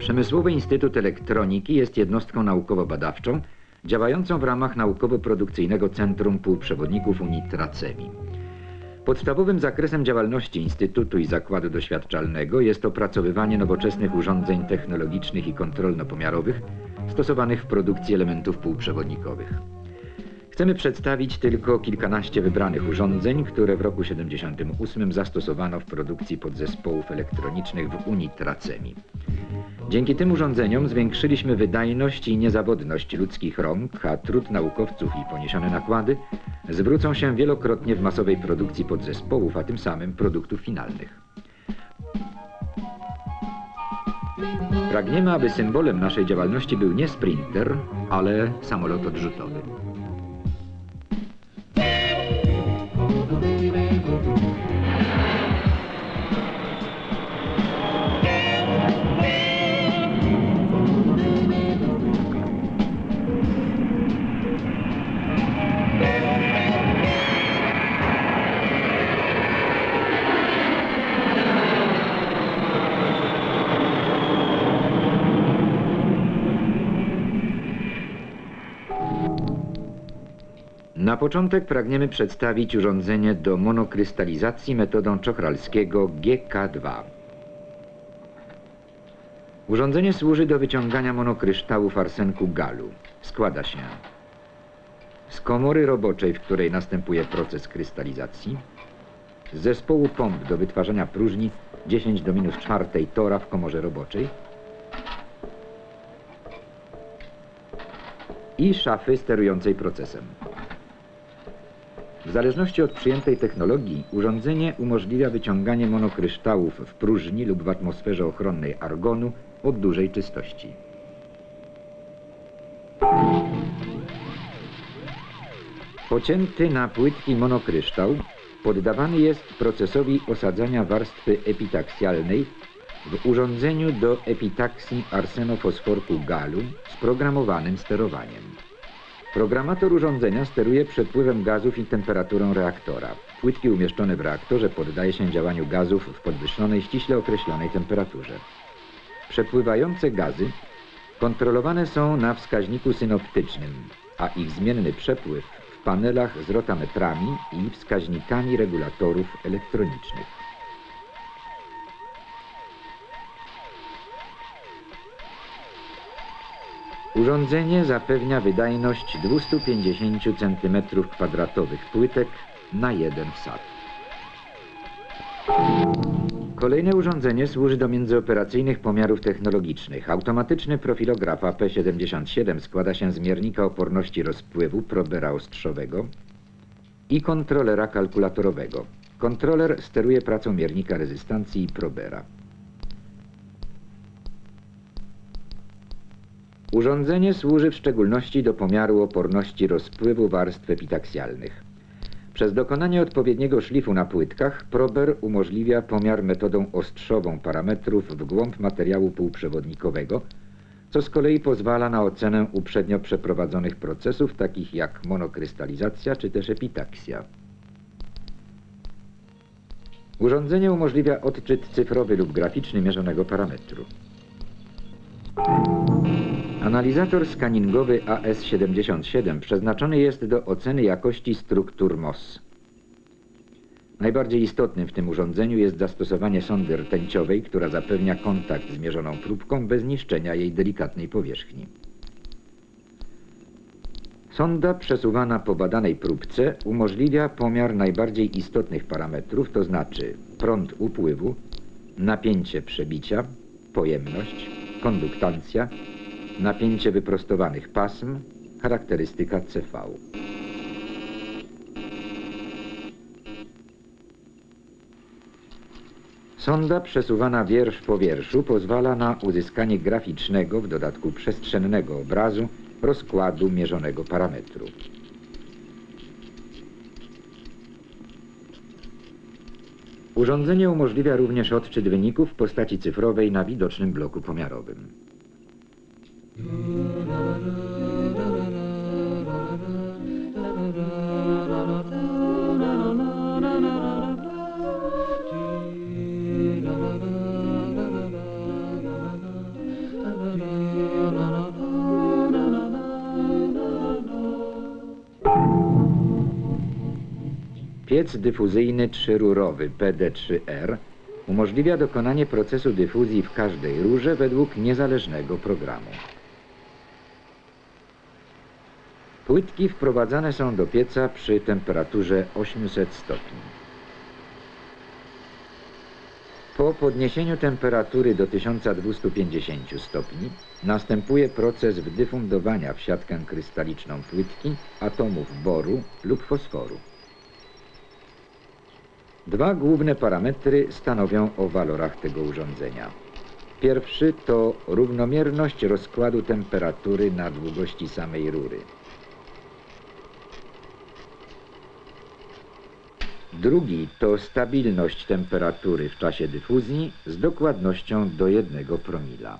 Przemysłowy Instytut Elektroniki jest jednostką naukowo-badawczą działającą w ramach Naukowo-Produkcyjnego Centrum Półprzewodników Unitracemi. Podstawowym zakresem działalności Instytutu i Zakładu Doświadczalnego jest opracowywanie nowoczesnych urządzeń technologicznych i kontrolno-pomiarowych stosowanych w produkcji elementów półprzewodnikowych. Chcemy przedstawić tylko kilkanaście wybranych urządzeń, które w roku 78 zastosowano w produkcji podzespołów elektronicznych w Unitracemi. Dzięki tym urządzeniom zwiększyliśmy wydajność i niezawodność ludzkich rąk, a trud naukowców i poniesione nakłady zwrócą się wielokrotnie w masowej produkcji podzespołów, a tym samym produktów finalnych. Pragniemy, aby symbolem naszej działalności był nie sprinter, ale samolot odrzutowy. Na początek pragniemy przedstawić urządzenie do monokrystalizacji metodą czochralskiego GK2. Urządzenie służy do wyciągania monokryształów arsenku galu. Składa się z komory roboczej, w której następuje proces krystalizacji, z zespołu pomp do wytwarzania próżni 10 do minus czwartej tora w komorze roboczej i szafy sterującej procesem. W zależności od przyjętej technologii urządzenie umożliwia wyciąganie monokryształów w próżni lub w atmosferze ochronnej argonu o dużej czystości. Pocięty na płytki monokryształ poddawany jest procesowi osadzania warstwy epitaksjalnej w urządzeniu do epitaksji arsenofosforku galu z programowanym sterowaniem. Programator urządzenia steruje przepływem gazów i temperaturą reaktora. Płytki umieszczone w reaktorze poddaje się działaniu gazów w podwyższonej, ściśle określonej temperaturze. Przepływające gazy kontrolowane są na wskaźniku synoptycznym, a ich zmienny przepływ w panelach z rotametrami i wskaźnikami regulatorów elektronicznych. Urządzenie zapewnia wydajność 250 cm2 płytek na jeden wsad. Kolejne urządzenie służy do międzyoperacyjnych pomiarów technologicznych. Automatyczny profilograf AP77 składa się z miernika oporności rozpływu probera ostrzowego i kontrolera kalkulatorowego. Kontroler steruje pracą miernika rezystancji i probera. Urządzenie służy w szczególności do pomiaru oporności rozpływu warstw epitaksjalnych. Przez dokonanie odpowiedniego szlifu na płytkach prober umożliwia pomiar metodą ostrzową parametrów w głąb materiału półprzewodnikowego, co z kolei pozwala na ocenę uprzednio przeprowadzonych procesów takich jak monokrystalizacja czy też epitaksja. Urządzenie umożliwia odczyt cyfrowy lub graficzny mierzonego parametru. Analizator skaningowy AS77 przeznaczony jest do oceny jakości struktur MOS. Najbardziej istotnym w tym urządzeniu jest zastosowanie sondy rtęciowej, która zapewnia kontakt z mierzoną próbką bez niszczenia jej delikatnej powierzchni. Sonda przesuwana po badanej próbce umożliwia pomiar najbardziej istotnych parametrów, to znaczy prąd upływu, napięcie przebicia, pojemność, konduktancja, napięcie wyprostowanych pasm, charakterystyka CV. Sonda przesuwana wiersz po wierszu pozwala na uzyskanie graficznego, w dodatku przestrzennego obrazu rozkładu mierzonego parametru. Urządzenie umożliwia również odczyt wyników w postaci cyfrowej na widocznym bloku pomiarowym. Piec dyfuzyjny trzyrurowy PD3R umożliwia dokonanie procesu dyfuzji w każdej rurze według niezależnego programu. Płytki wprowadzane są do pieca przy temperaturze 800 stopni. Po podniesieniu temperatury do 1250 stopni następuje proces wdyfundowania w siatkę krystaliczną płytki atomów boru lub fosforu. Dwa główne parametry stanowią o walorach tego urządzenia. Pierwszy to równomierność rozkładu temperatury na długości samej rury. Drugi to stabilność temperatury w czasie dyfuzji z dokładnością do 1 promila.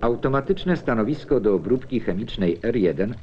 Automatyczne stanowisko do obróbki chemicznej R1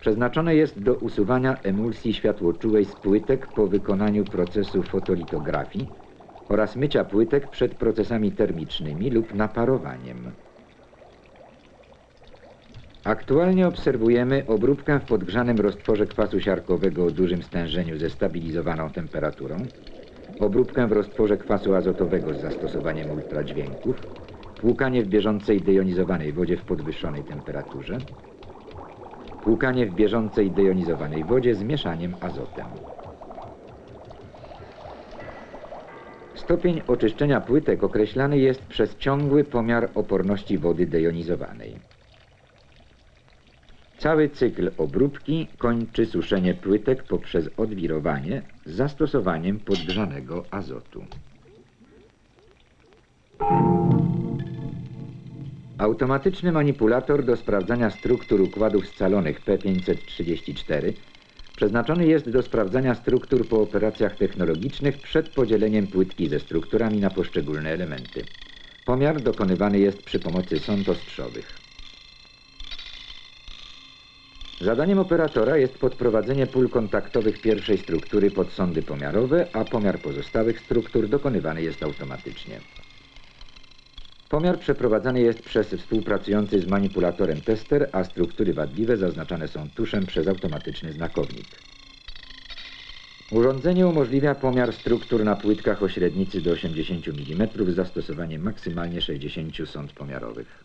przeznaczone jest do usuwania emulsji światłoczułej z płytek po wykonaniu procesu fotolitografii oraz mycia płytek przed procesami termicznymi lub naparowaniem. Aktualnie obserwujemy obróbkę w podgrzanym roztworze kwasu siarkowego o dużym stężeniu ze stabilizowaną temperaturą, obróbkę w roztworze kwasu azotowego z zastosowaniem ultradźwięków, płukanie w bieżącej dejonizowanej wodzie w podwyższonej temperaturze, płukanie w bieżącej dejonizowanej wodzie z mieszaniem azotem. Stopień oczyszczenia płytek określany jest przez ciągły pomiar oporności wody dejonizowanej. Cały cykl obróbki kończy suszenie płytek poprzez odwirowanie z zastosowaniem podgrzanego azotu. Automatyczny manipulator do sprawdzania struktur układów scalonych P534 przeznaczony jest do sprawdzania struktur po operacjach technologicznych przed podzieleniem płytki ze strukturami na poszczególne elementy. Pomiar dokonywany jest przy pomocy sąd ostrzowych. Zadaniem operatora jest podprowadzenie pól kontaktowych pierwszej struktury pod sądy pomiarowe, a pomiar pozostałych struktur dokonywany jest automatycznie. Pomiar przeprowadzany jest przez współpracujący z manipulatorem tester, a struktury wadliwe zaznaczane są tuszem przez automatyczny znakownik. Urządzenie umożliwia pomiar struktur na płytkach o średnicy do 80 mm z zastosowaniem maksymalnie 60 sąd pomiarowych.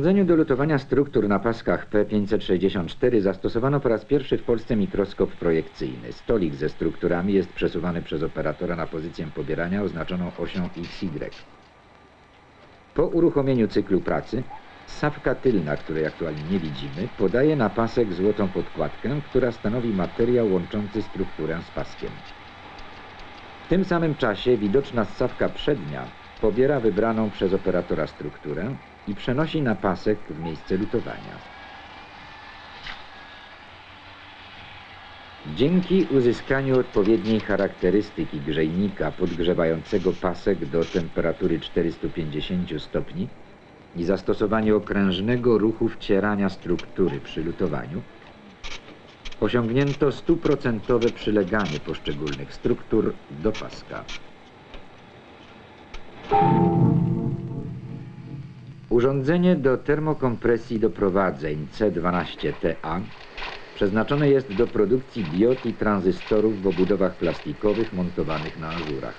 urządzeniu do lutowania struktur na paskach P564 zastosowano po raz pierwszy w Polsce mikroskop projekcyjny. Stolik ze strukturami jest przesuwany przez operatora na pozycję pobierania oznaczoną osią XY. Po uruchomieniu cyklu pracy sawka tylna, której aktualnie nie widzimy, podaje na pasek złotą podkładkę, która stanowi materiał łączący strukturę z paskiem. W tym samym czasie widoczna ssawka przednia pobiera wybraną przez operatora strukturę i przenosi na pasek w miejsce lutowania. Dzięki uzyskaniu odpowiedniej charakterystyki grzejnika podgrzewającego pasek do temperatury 450 stopni i zastosowaniu okrężnego ruchu wcierania struktury przy lutowaniu, osiągnięto stuprocentowe przyleganie poszczególnych struktur do paska. Urządzenie do termokompresji doprowadzeń C12TA przeznaczone jest do produkcji diod i tranzystorów w obudowach plastikowych montowanych na ażurach.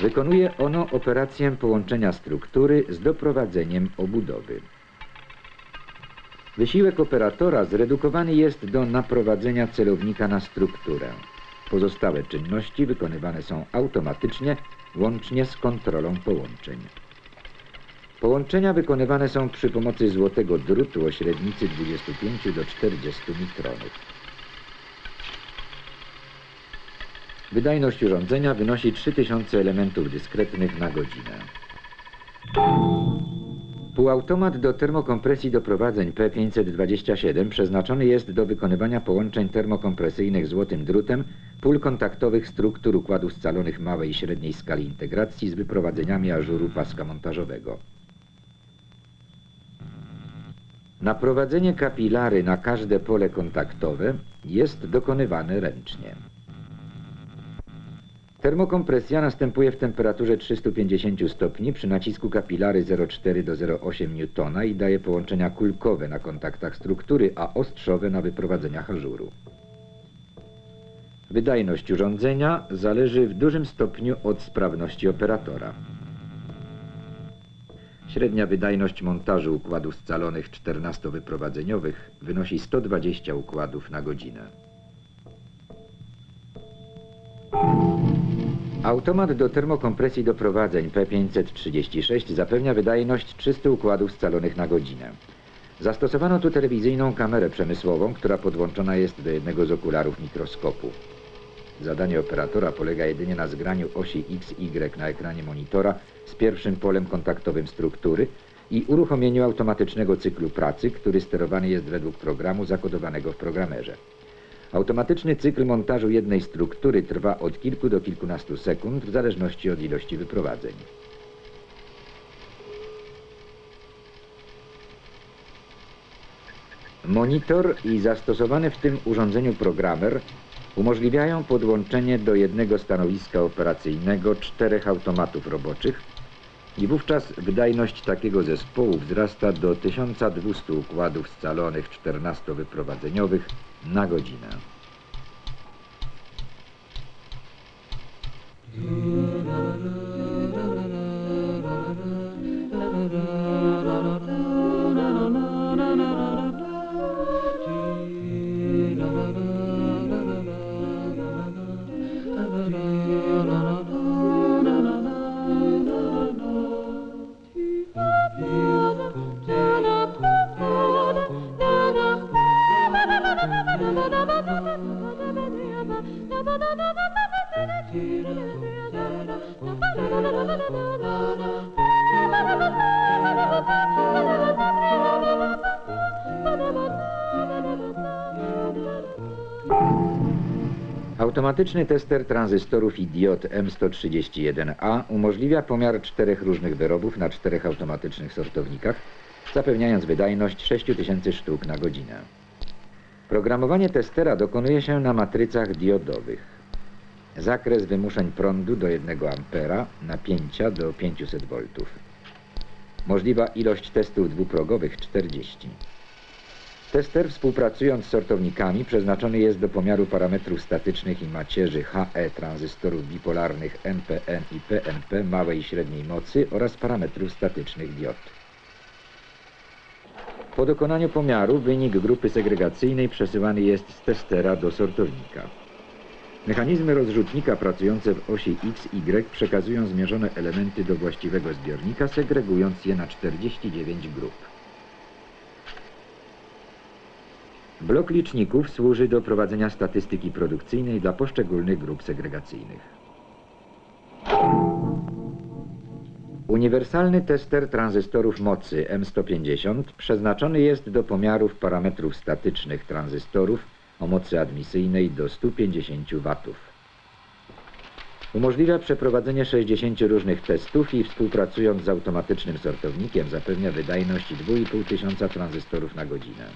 Wykonuje ono operację połączenia struktury z doprowadzeniem obudowy. Wysiłek operatora zredukowany jest do naprowadzenia celownika na strukturę. Pozostałe czynności wykonywane są automatycznie, łącznie z kontrolą połączeń. Połączenia wykonywane są przy pomocy złotego drutu o średnicy 25 do 40 mikronów. Wydajność urządzenia wynosi 3000 elementów dyskretnych na godzinę. Półautomat do termokompresji doprowadzeń P527 przeznaczony jest do wykonywania połączeń termokompresyjnych złotym drutem pól kontaktowych struktur układów scalonych małej i średniej skali integracji z wyprowadzeniami ażuru paska montażowego. Naprowadzenie kapilary na każde pole kontaktowe jest dokonywane ręcznie. Termokompresja następuje w temperaturze 350 stopni przy nacisku kapilary 0,4 do 0,8 newtona i daje połączenia kulkowe na kontaktach struktury, a ostrzowe na wyprowadzeniach ażuru. Wydajność urządzenia zależy w dużym stopniu od sprawności operatora. Średnia wydajność montażu układów scalonych 14-wyprowadzeniowych wynosi 120 układów na godzinę. Automat do termokompresji doprowadzeń P536 zapewnia wydajność 300 układów scalonych na godzinę. Zastosowano tu telewizyjną kamerę przemysłową, która podłączona jest do jednego z okularów mikroskopu. Zadanie operatora polega jedynie na zgraniu osi X, Y na ekranie monitora z pierwszym polem kontaktowym struktury i uruchomieniu automatycznego cyklu pracy, który sterowany jest według programu zakodowanego w programerze. Automatyczny cykl montażu jednej struktury trwa od kilku do kilkunastu sekund w zależności od ilości wyprowadzeń. Monitor i zastosowany w tym urządzeniu programer umożliwiają podłączenie do jednego stanowiska operacyjnego czterech automatów roboczych i wówczas wydajność takiego zespołu wzrasta do 1200 układów scalonych 14-wyprowadzeniowych na godzinę. Automatyczny tester tranzystorów i diod M131A umożliwia pomiar czterech różnych wyrobów na czterech automatycznych sortownikach, zapewniając wydajność 6000 sztuk na godzinę. Programowanie testera dokonuje się na matrycach diodowych. Zakres wymuszeń prądu do 1 A, napięcia do 500 V. Możliwa ilość testów dwuprogowych 40. Tester współpracując z sortownikami przeznaczony jest do pomiaru parametrów statycznych i macierzy HE tranzystorów bipolarnych NPN i PNP małej i średniej mocy oraz parametrów statycznych diod. Po dokonaniu pomiaru wynik grupy segregacyjnej przesyłany jest z testera do sortownika. Mechanizmy rozrzutnika pracujące w osi XY przekazują zmierzone elementy do właściwego zbiornika, segregując je na 49 grup. Blok liczników służy do prowadzenia statystyki produkcyjnej dla poszczególnych grup segregacyjnych. Uniwersalny tester tranzystorów mocy M150 przeznaczony jest do pomiarów parametrów statycznych tranzystorów o mocy admisyjnej do 150 W. Umożliwia przeprowadzenie 60 różnych testów i współpracując z automatycznym sortownikiem zapewnia wydajność 2500 tranzystorów na godzinę.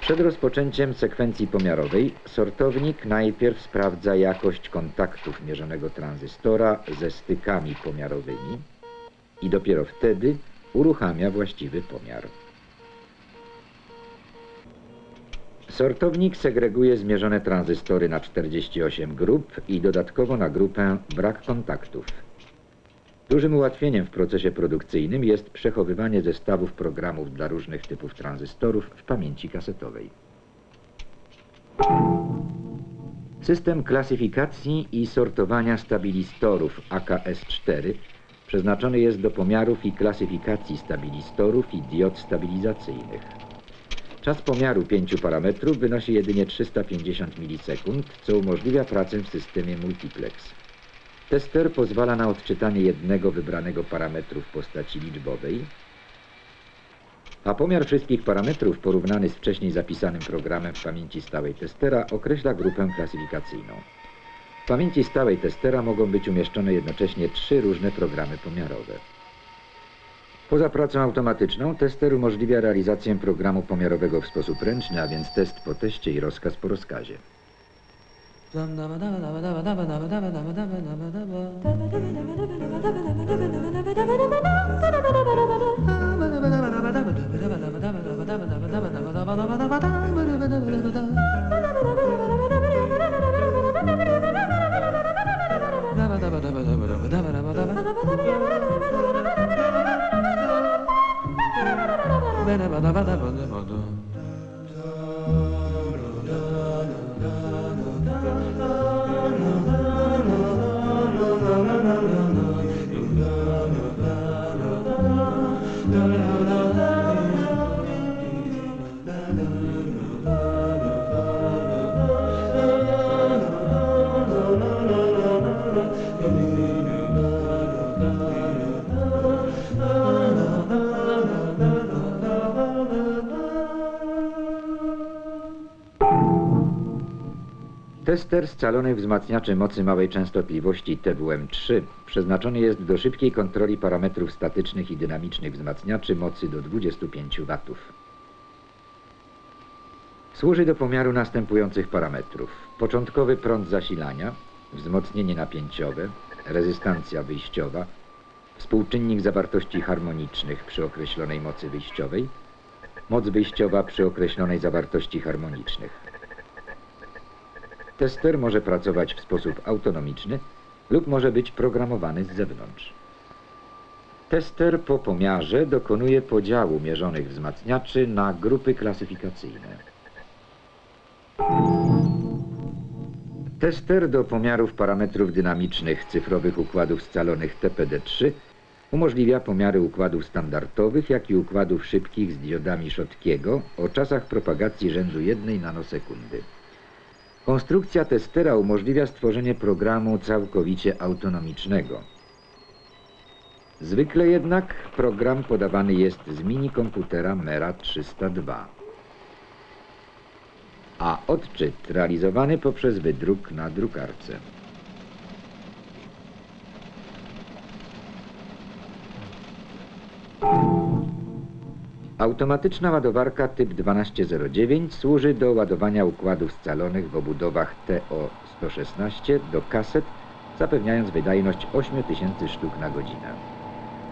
Przed rozpoczęciem sekwencji pomiarowej sortownik najpierw sprawdza jakość kontaktów mierzonego tranzystora ze stykami pomiarowymi i dopiero wtedy uruchamia właściwy pomiar. Sortownik segreguje zmierzone tranzystory na 48 grup i dodatkowo na grupę brak kontaktów. Dużym ułatwieniem w procesie produkcyjnym jest przechowywanie zestawów programów dla różnych typów tranzystorów w pamięci kasetowej. System klasyfikacji i sortowania stabilistorów AKS-4 przeznaczony jest do pomiarów i klasyfikacji stabilistorów i diod stabilizacyjnych. Czas pomiaru pięciu parametrów wynosi jedynie 350 milisekund, co umożliwia pracę w systemie multiplex. Tester pozwala na odczytanie jednego wybranego parametru w postaci liczbowej, a pomiar wszystkich parametrów porównany z wcześniej zapisanym programem w pamięci stałej testera określa grupę klasyfikacyjną. W pamięci stałej testera mogą być umieszczone jednocześnie trzy różne programy pomiarowe. Poza pracą automatyczną, tester umożliwia realizację programu pomiarowego w sposób ręczny, a więc test po teście i rozkaz po rozkazie. bana bana bana bana Tester scalony wzmacniaczy mocy małej częstotliwości TWM3 przeznaczony jest do szybkiej kontroli parametrów statycznych i dynamicznych wzmacniaczy mocy do 25 W. Służy do pomiaru następujących parametrów. Początkowy prąd zasilania, wzmocnienie napięciowe, rezystancja wyjściowa, współczynnik zawartości harmonicznych przy określonej mocy wyjściowej, moc wyjściowa przy określonej zawartości harmonicznych. Tester może pracować w sposób autonomiczny lub może być programowany z zewnątrz. Tester po pomiarze dokonuje podziału mierzonych wzmacniaczy na grupy klasyfikacyjne. Tester do pomiarów parametrów dynamicznych cyfrowych układów scalonych TPD3 umożliwia pomiary układów standardowych, jak i układów szybkich z diodami Schottkiego o czasach propagacji rzędu 1 nanosekundy. Konstrukcja testera umożliwia stworzenie programu całkowicie autonomicznego. Zwykle jednak program podawany jest z minikomputera Mera 302, a odczyt realizowany poprzez wydruk na drukarce. Automatyczna ładowarka typ 1209 służy do ładowania układów scalonych w obudowach TO-116 do kaset, zapewniając wydajność 8000 sztuk na godzinę.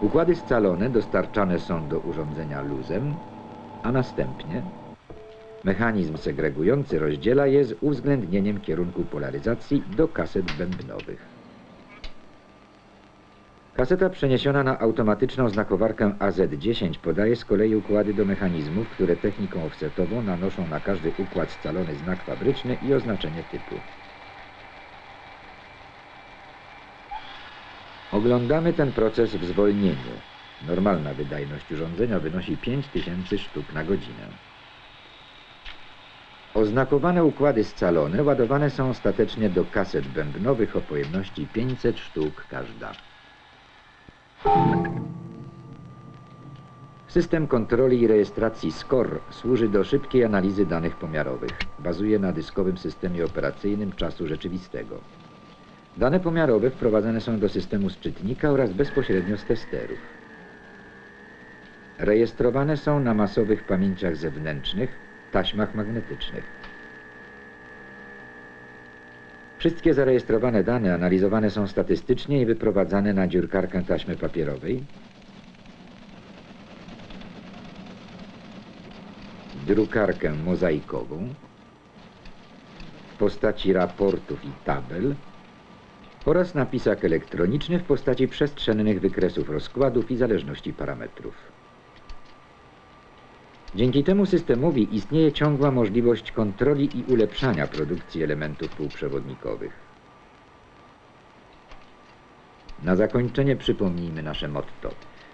Układy scalone dostarczane są do urządzenia luzem, a następnie mechanizm segregujący rozdziela je z uwzględnieniem kierunku polaryzacji do kaset bębnowych. Kaseta przeniesiona na automatyczną znakowarkę AZ10 podaje z kolei układy do mechanizmów, które techniką offsetową nanoszą na każdy układ scalony znak fabryczny i oznaczenie typu. Oglądamy ten proces w zwolnieniu. Normalna wydajność urządzenia wynosi 5000 sztuk na godzinę. Oznakowane układy scalone ładowane są ostatecznie do kaset bębnowych o pojemności 500 sztuk każda. System kontroli i rejestracji SCORE służy do szybkiej analizy danych pomiarowych. Bazuje na dyskowym systemie operacyjnym czasu rzeczywistego. Dane pomiarowe wprowadzane są do systemu szczytnika oraz bezpośrednio z testerów. Rejestrowane są na masowych pamięciach zewnętrznych, taśmach magnetycznych. Wszystkie zarejestrowane dane analizowane są statystycznie i wyprowadzane na dziurkarkę taśmy papierowej. Drukarkę mozaikową w postaci raportów i tabel oraz na pisak elektroniczny w postaci przestrzennych wykresów rozkładów i zależności parametrów. Dzięki temu systemowi istnieje ciągła możliwość kontroli i ulepszania produkcji elementów półprzewodnikowych. Na zakończenie przypomnijmy nasze motto.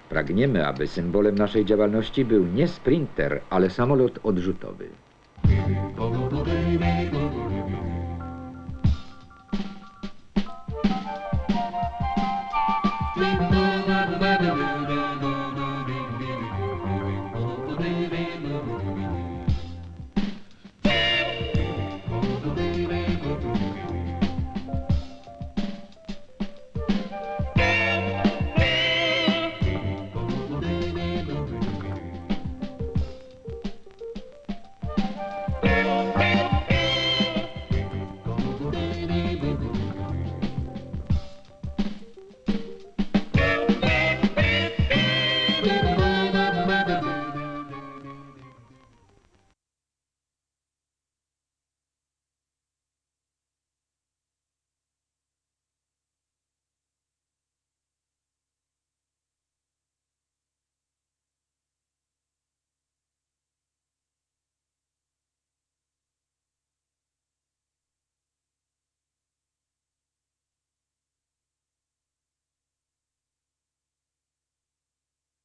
Pragniemy, aby symbolem naszej działalności był nie sprinter, ale samolot odrzutowy.